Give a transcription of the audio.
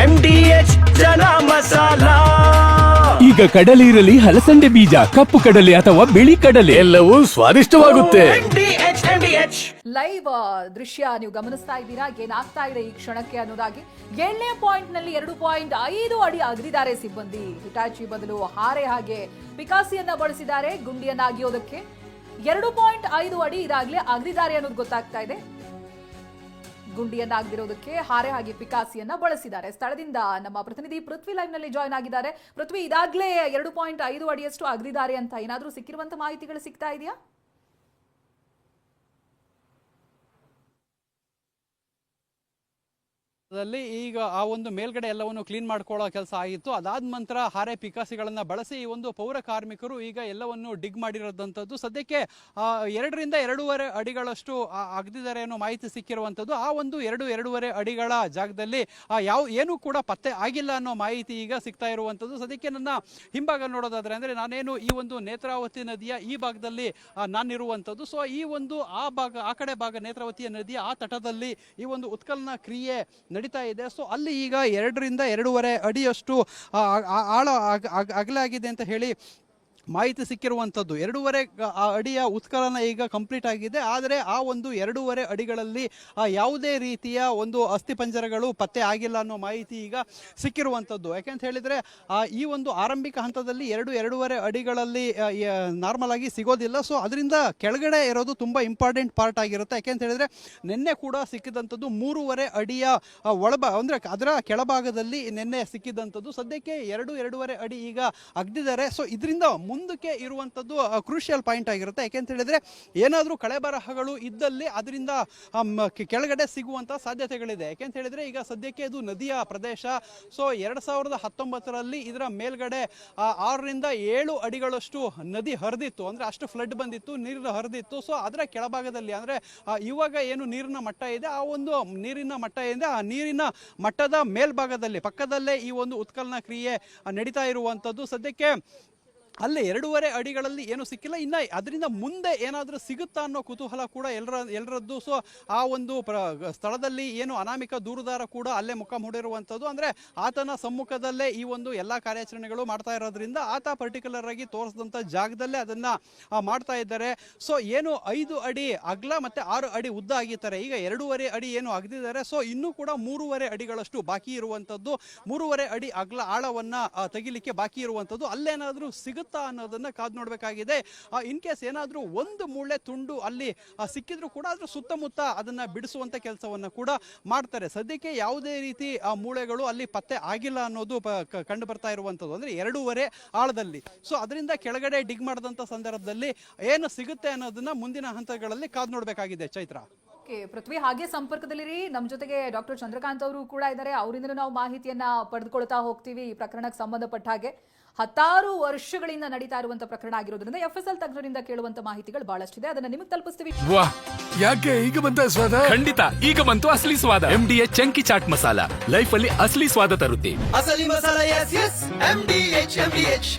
M D H chana masala. ಈಗ ಕಡಲೆ ಇರಲಿ ಹಲಸಂಡೆ ಬೀಜ ಕಪ್ಪು ಕಡಲೆ ಅಥವಾ ಬಿಳಿ ಕಡಲೆ. ಎಲ್ಲವೂ ಸ್ವಾದಿಷ್ಟವಾಗುತ್ತೆ. M D H M D H live ಆ, ದೃಶ್ಯ ನೀವು ಗಮನಿಸ್ತಾ ಇದ್ದೀರಾ? ಏನಾಗ್ತಾ ಇದೆ ಈ ಕ್ಷಣಕ್ಕೆ ಅನ್ನೋದಾಗಿ? ಏಳನೇ ಪಾಯಿಂಟ್ನಲ್ಲಿ ಎರಡು ಪಾಯಿಂಟ್ ಐದು ಅಡಿ ಅಗದಿದ್ದಾರೆ ಸಿಬ್ಬಂದಿ. ಹಿಟಾಚಿ ಬದಲು ಹಾರೆ ಹಾಗೆ ಪಿಕಾಸಿಯನ್ನ ಬಳಸಿದ್ದಾರೆ. ಗುಂಡಿಯನ್ನ ಅಗಿಯೋದಕ್ಕೆ ಎರಡು ಪಾಯಿಂಟ್ ಐದು ಅಡಿ ಇದಾಗಲೇ ಅಗದಿದ್ದಾರೆ ಅನ್ನೋದು ಗೊತ್ತಾಗ್ತಾ ಇದೆ. ಗುಂಡಿಯನ್ನ ಆಗದಿರೋದಕ್ಕೆ ಹಾರೆ ಹಾಗೆ ಪಿಕಾಸಿಯನ್ನ ಬಳಸಿದ್ದಾರೆ. ಸ್ಥಳದಿಂದ ನಮ್ಮ ಪ್ರತಿನಿಧಿ ಪೃಥ್ವಿ ಲೈವ್ನಲ್ಲಿ ಜಾಯ್ನ್ ಆಗಿದ್ದಾರೆ. ಪೃಥ್ವಿ, ಇದಾಗ್ಲೇ ಎರಡು ಪಾಯಿಂಟ್ ಐದು ಅಡಿಯಷ್ಟು ಅಗ್ರಿದ್ದಾರೆ ಅಂತ ಏನಾದರೂ ಸಿಕ್ಕಿರುವಂತ ಮಾಹಿತಿಗಳು ಸಿಗ್ತಾ ಇದೆಯಾ? ದಲ್ಲಿ ಈಗ ಆ ಒಂದು ಮೇಲ್ಗಡೆ ಎಲ್ಲವನ್ನು ಕ್ಲೀನ್ ಮಾಡ್ಕೊಳ್ಳೋ ಕೆಲಸ ಆಗಿತ್ತು. ಅದಾದ ನಂತರ ಹಾರೆ ಪಿಕಾಸಿಗಳನ್ನು ಬಳಸಿ ಈ ಒಂದು ಪೌರ ಕಾರ್ಮಿಕರು ಈಗ ಎಲ್ಲವನ್ನು ಡಿಗ್ ಮಾಡಿರೋದಂಥದ್ದು. ಸದ್ಯಕ್ಕೆ ಎರಡರಿಂದ ಎರಡೂವರೆ ಅಡಿಗಳಷ್ಟು ಅಗ್ದಿದ್ದಾರೆ ಅನ್ನೋ ಮಾಹಿತಿ ಸಿಕ್ಕಿರುವಂಥದ್ದು. ಆ ಒಂದು ಎರಡು, ಎರಡೂವರೆ ಅಡಿಗಳ ಜಾಗದಲ್ಲಿ ಯಾವ, ಏನೂ ಕೂಡ ಪತ್ತೆ ಆಗಿಲ್ಲ ಅನ್ನೋ ಮಾಹಿತಿ ಈಗ ಸಿಗ್ತಾ ಇರುವಂಥದ್ದು. ಸದ್ಯಕ್ಕೆ ನನ್ನ ಹಿಂಭಾಗ ನೋಡೋದಾದ್ರೆ ಅಂದರೆ ನಾನೇನು ಈ ಒಂದು ನೇತ್ರಾವತಿ ನದಿಯ ಈ ಭಾಗದಲ್ಲಿ ನಾನಿರುವಂಥದ್ದು. ಸೊ ಈ ಒಂದು ಆ ಭಾಗ, ಆ ಕಡೆ ಭಾಗ ನೇತ್ರಾವತಿಯ ನದಿಯ ಆ ತಟದಲ್ಲಿ ಈ ಒಂದು ಉತ್ಕಲನ ಕ್ರಿಯೆ ನಡೀತಾ ಇದೆ. ಸೊ ಅಲ್ಲಿ ಈಗ ಎರಡರಿಂದ ಎರಡೂವರೆ ಅಡಿಯಷ್ಟು ಆಳ ಅಗಲಾಗಿದೆ ಅಂತ ಹೇಳಿ ಮಾಹಿತಿ ಸಿಕ್ಕಿರುವಂಥದ್ದು. ಎರಡೂವರೆ ಅಡಿಯ ಉತ್ಖನನ ಈಗ ಕಂಪ್ಲೀಟ್ ಆಗಿದೆ. ಆದರೆ ಆ ಒಂದು ಎರಡೂವರೆ ಅಡಿಗಳಲ್ಲಿ ಯಾವುದೇ ರೀತಿಯ ಒಂದು ಅಸ್ಥಿಪಂಜರಗಳು ಪತ್ತೆ ಆಗಿಲ್ಲ ಅನ್ನೋ ಮಾಹಿತಿ ಈಗ ಸಿಕ್ಕಿರುವಂಥದ್ದು. ಯಾಕೆಂತ ಹೇಳಿದರೆ ಈ ಒಂದು ಆರಂಭಿಕ ಹಂತದಲ್ಲಿ ಎರಡು ಎರಡೂವರೆ ಅಡಿಗಳಲ್ಲಿ ನಾರ್ಮಲ್ ಆಗಿ ಸಿಗೋದಿಲ್ಲ. ಸೊ ಅದರಿಂದ ಕೆಳಗಡೆ ಇರೋದು ತುಂಬ ಇಂಪಾರ್ಟೆಂಟ್ ಪಾರ್ಟ್ ಆಗಿರುತ್ತೆ. ಯಾಕೆಂತ ಹೇಳಿದರೆ, ನಿನ್ನೆ ಕೂಡ ಸಿಕ್ಕಿದಂಥದ್ದು ಮೂರುವರೆ ಅಡಿಯ ಒಳಬ ಅಂದರೆ ಅದರ ಕೆಳಭಾಗದಲ್ಲಿ ನಿನ್ನೆ ಸಿಕ್ಕಿದಂಥದ್ದು. ಸದ್ಯಕ್ಕೆ ಎರಡು ಎರಡೂವರೆ ಅಡಿ ಈಗ ಅಗ್ದಿದ್ದಾರೆ. ಸೊ ಇದರಿಂದ ಮುಂದಕ್ಕೆ ಇರುವಂಥದ್ದು ಕ್ರೂಷಿಯಲ್ ಪಾಯಿಂಟ್ ಆಗಿರುತ್ತೆ. ಯಾಕೆಂತ ಹೇಳಿದ್ರೆ, ಏನಾದರೂ ಕಳೆಬರಹಗಳು ಇದ್ದಲ್ಲಿ ಅದರಿಂದ ಕೆಳಗಡೆ ಸಿಗುವಂಥ ಸಾಧ್ಯತೆಗಳಿದೆ. ಯಾಕೆಂತ ಹೇಳಿದ್ರೆ, ಈಗ ಸದ್ಯಕ್ಕೆ ಇದು ನದಿಯ ಪ್ರದೇಶ. ಸೊ ಎರಡು ಸಾವಿರದ ಹತ್ತೊಂಬತ್ತರಲ್ಲಿ ಇದರ ಮೇಲ್ಗಡೆ ಆರರಿಂದ ಏಳು ಅಡಿಗಳಷ್ಟು ನದಿ ಹರಿದಿತ್ತು. ಅಂದ್ರೆ ಅಷ್ಟು ಫ್ಲಡ್ ಬಂದಿತ್ತು ನೀರು ಹರಿದಿತ್ತು. ಸೊ ಅದರ ಕೆಳಭಾಗದಲ್ಲಿ ಅಂದ್ರೆ ಇವಾಗ ಏನು ನೀರಿನ ಮಟ್ಟ ಇದೆ, ಆ ಒಂದು ನೀರಿನ ಮಟ್ಟ ಇದೆ ಆ ನೀರಿನ ಮಟ್ಟದ ಮೇಲ್ಭಾಗದಲ್ಲಿ, ಪಕ್ಕದಲ್ಲೇ ಈ ಒಂದು ಉತ್ಕಲನ ಕ್ರಿಯೆ ನಡೀತಾ ಇರುವಂಥದ್ದು. ಸದ್ಯಕ್ಕೆ ಅಲ್ಲಿ ಎರಡೂವರೆ ಅಡಿಗಳಲ್ಲಿ ಏನು ಸಿಕ್ಕಿಲ್ಲ. ಇನ್ನ ಅದರಿಂದ ಮುಂದೆ ಏನಾದರೂ ಸಿಗುತ್ತಾ ಅನ್ನೋ ಕುತೂಹಲ ಕೂಡ ಎಲ್ಲರ ಎಲ್ಲರದ್ದು ಸೊ ಆ ಒಂದು ಸ್ಥಳದಲ್ಲಿ ಏನು ಅನಾಮಿಕ ದೂರುದಾರ ಕೂಡ ಅಲ್ಲೇ ಮುಖ ಮೂಡಿರುವಂಥದ್ದು. ಅಂದರೆ ಆತನ ಸಮ್ಮುಖದಲ್ಲೇ ಈ ಒಂದು ಎಲ್ಲ ಕಾರ್ಯಾಚರಣೆಗಳು ಮಾಡ್ತಾ ಇರೋದ್ರಿಂದ ಆತ ಪರ್ಟಿಕ್ಯುಲರ್ ಆಗಿ ತೋರಿಸಿದಂಥ ಜಾಗದಲ್ಲೇ ಅದನ್ನು ಮಾಡ್ತಾ ಇದ್ದಾರೆ. ಸೊ ಏನು ಐದು ಅಡಿ ಅಗಲ ಮತ್ತು ಆರು ಅಡಿ ಉದ್ದ ಆಗಿದ್ದಾರೆ. ಈಗ ಎರಡೂವರೆ ಅಡಿ ಏನು ಅಗದಿದ್ದಾರೆ. ಸೊ ಇನ್ನೂ ಕೂಡ ಮೂರುವರೆ ಅಡಿಗಳಷ್ಟು ಬಾಕಿ ಇರುವಂಥದ್ದು. ಮೂರುವರೆ ಅಡಿ ಅಗ್ಲ ಆಳವನ್ನು ತೆಗಿಲಿಕ್ಕೆ ಬಾಕಿ ಇರುವಂಥದ್ದು. ಅಲ್ಲೇನಾದರೂ ಸಿಗುತ್ತಾ ಅನ್ನೋದನ್ನ ಕಾದು ನೋಡಬೇಕಾಗಿದೆ. ಇನ್ ಕೇಸ್ ಏನಾದರೂ ಒಂದು ಮೂಳೆ ತುಂಡು ಅಲ್ಲಿ ಸಿಕ್ಕಿದ್ರು ಕೂಡ ಅದ್ರ ಸುತ್ತಮುತ್ತ ಅದನ್ನ ಬಿಡಿಸುವಂತ ಕೆಲಸವನ್ನ ಕೂಡ ಮಾಡ್ತಾರೆ. ಸದ್ಯಕ್ಕೆ ಯಾವುದೇ ರೀತಿ, ಆ, ಮೂಳೆಗಳು ಅಲ್ಲಿ ಪತ್ತೆ ಆಗಿಲ್ಲ ಅನ್ನೋದು ಕಂಡು ಬರ್ತಾ ಇರುವಂತದ್ದು. ಅಂದ್ರೆ ಎರಡೂವರೆ ಆಳದಲ್ಲಿ. ಸೊ ಅದರಿಂದ ಕೆಳಗಡೆ ಡಿಗ್ ಮಾಡಿದಂತ ಸಂದರ್ಭದಲ್ಲಿ ಏನು ಸಿಗುತ್ತೆ ಅನ್ನೋದನ್ನ ಮುಂದಿನ ಹಂತಗಳಲ್ಲಿ ಕಾದು ನೋಡಬೇಕಾಗಿದೆ. ಚೈತ್ರ. ಪೃಥ್ವಿ ಹಾಗೆ ಸಂಪರ್ಕದಲ್ಲಿರಿ. ನಮ್ಮ ಜೊತೆಗೆ ಡಾಕ್ಟರ್ ಚಂದ್ರಕಾಂತ್ ಅವರು ಕೂಡ ಇದ್ದಾರೆ. ಅವರಿಂದ ನಾವು ಮಾಹಿತಿಯನ್ನ ಪಡೆದುಕೊಳ್ತಾ ಹೋಗ್ತೀವಿ ಈ ಪ್ರಕರಣಕ್ಕೆ ಸಂಬಂಧಪಟ್ಟ ಹಾಗೆ. ಹತ್ತಾರು ವರ್ಷಗಳಿಂದ ನಡೀತಾ ಇರುವಂತ ಪ್ರಕರಣ ಆಗಿರೋದ್ರಿಂದ ಎಫ್ ಎಸ್ ಎಲ್ ತಜ್ಞರಿಂದ ಕೇಳುವಂತ ಮಾಹಿತಿಗಳು ಬಹಳಷ್ಟಿದೆ. ಅದನ್ನ ನಿಮಗೆ ತಲುಪಿಸ್ತೀವಿ. ವಾ ಯಾಕೆ ಈಗ ಬಂತ ಸ್ವಾದ? ಖಂಡಿತ ಈಗ ಬಂತು ಅಸಲಿ ಸ್ವಾದ. M D H chunky chaat masala. Life ಅಲ್ಲಿ ಅಸಲಿ ಸ್ವಾದ ತರುತ್ತೆ. ಅಸಲಿ masala S S M D H M D H